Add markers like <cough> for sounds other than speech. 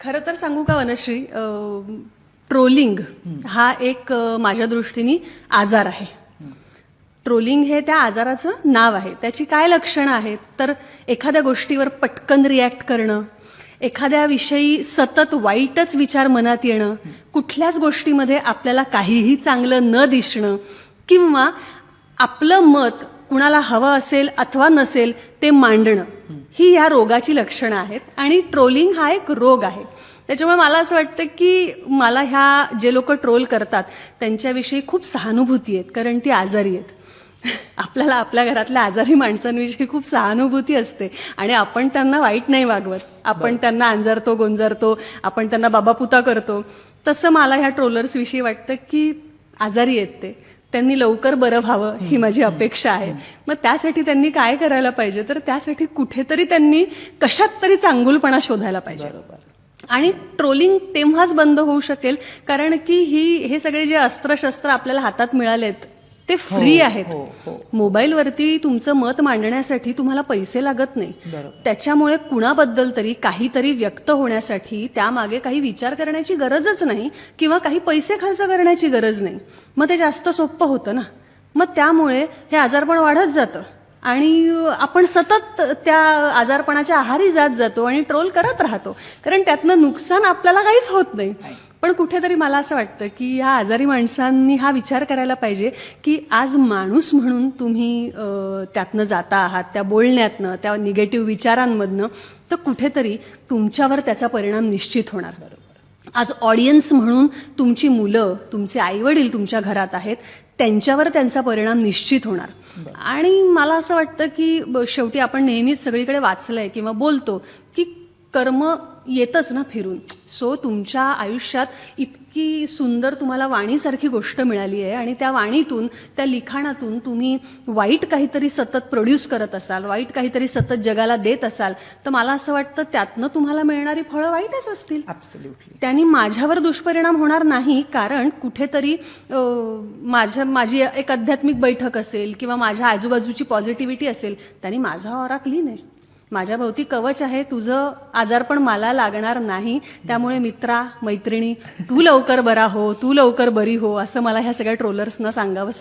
खरं तर सांगू का वनश्री? ट्रोलिंग हा एक माझ्या दृष्टीने आजार आहे. ट्रोलिंग हे त्या आजाराचं नाव आहे. त्याची काय लक्षणं आहेत? तर एखाद्या गोष्टीवर पटकन रिॲक्ट करणं एखाद्या विषयी सतत वाईटच विचार मनात येणं कुठल्याच गोष्टीमध्ये आपल्याला काहीही चांगलं न दिसणं किंवा आपलं मत कुणाला हवं असेल अथवा नसेल ते मांडणं. ही या रोगाची लक्षणं आहेत आणि ट्रोलिंग हा एक रोग आहे. त्याच्यामुळे मला असं वाटतं की मला ह्या जे लोक ट्रोल करतात त्यांच्याविषयी खूप सहानुभूती आहेत कारण ती आजारी आहेत. <laughs> आपल्याला आपल्या घरातल्या आजारी माणसांविषयी खूप सहानुभूती असते आणि आपण त्यांना वाईट नाही वागवत. आपण त्यांना अंजारतो गोंजारतो आपण त्यांना बाबापुता करतो. तसं मला ह्या ट्रोलर्स विषयी वाटतं की आजारी आहेत ते. त्यांनी लवकर बरं व्हावं ही माझी अपेक्षा आहे. मग त्यासाठी त्यांनी काय करायला पाहिजे? तर त्यासाठी कुठेतरी त्यांनी कशात तरी चांगुलपणा शोधायला पाहिजे. आणि ट्रोलिंग तेव्हाच बंद होऊ शकेल कारण की ही हे सगळे जे अस्त्रशस्त्र आपल्याला हातात मिळालेत ते फ्री आहेत. हो, हो. मोबाईलवरती तुमचं मत मांडण्यासाठी तुम्हाला पैसे लागत नाही. त्याच्यामुळे कुणाबद्दल तरी काहीतरी व्यक्त होण्यासाठी त्यामागे काही विचार करण्याची गरजच नाही किंवा काही पैसे खर्च करण्याची गरज नाही. मग ते जास्त सोपं होतं ना. मग त्यामुळे हे आजारपण वाढत जातं. आणि आपण सतत त्या आजारपणाच्या आहारी जात जातो आणि ट्रोल करत राहतो. कारण त्यातनं नुकसान आपल्याला काहीच होत नाही. पण कुठेतरी मला असं वाटतं की ह्या आजारी माणसांनी हा विचार करायला पाहिजे की आज माणूस म्हणून तुम्ही त्यातनं जाता आहात त्या बोलण्यातनं त्या निगेटिव्ह विचारांमधनं तर कुठेतरी तुमच्यावर त्याचा परिणाम निश्चित होणार. आज ऑडियन्स म्हणून तुमची मुलं तुमचे आईवडील तुमच्या घरात आहेत त्यांच्यावर त्यांचा परिणाम निश्चित होणार. आणि मला असं वाटतं की शेवटी आपण नेहमीच सगळीकडे वाचलंय किंवा बोलतो की कर्म येतच ना फिरून. सो तुमच्या आयुष्यात इतकी सुंदर तुम्हाला वाणीसारखी गोष्ट मिळाली आहे आणि त्या वाणीतून त्या लिखाणातून तुम्ही वाईट काहीतरी सतत प्रोड्यूस करत असाल वाईट काहीतरी सतत जगाला देत असाल तर मला असं वाटतं त्यातनं तुम्हाला मिळणारी फळं वाईटच असतील. त्यांनी माझ्यावर दुष्परिणाम होणार नाही कारण कुठेतरी माझ्या माझी एक आध्यात्मिक बैठक असेल किंवा माझ्या आजूबाजूची पॉझिटिव्हिटी असेल त्यांनी माझा ऑरा क्लीन आहे. माझ्या भोवती कवच आहे तुझं आजारपण मला लागणार नाही. त्यामुळे मित्रा मैत्रिणी तू लवकर बरा हो तू लवकर बरी हो असं मला ह्या सगळ्या ट्रोलर्सना सांगावं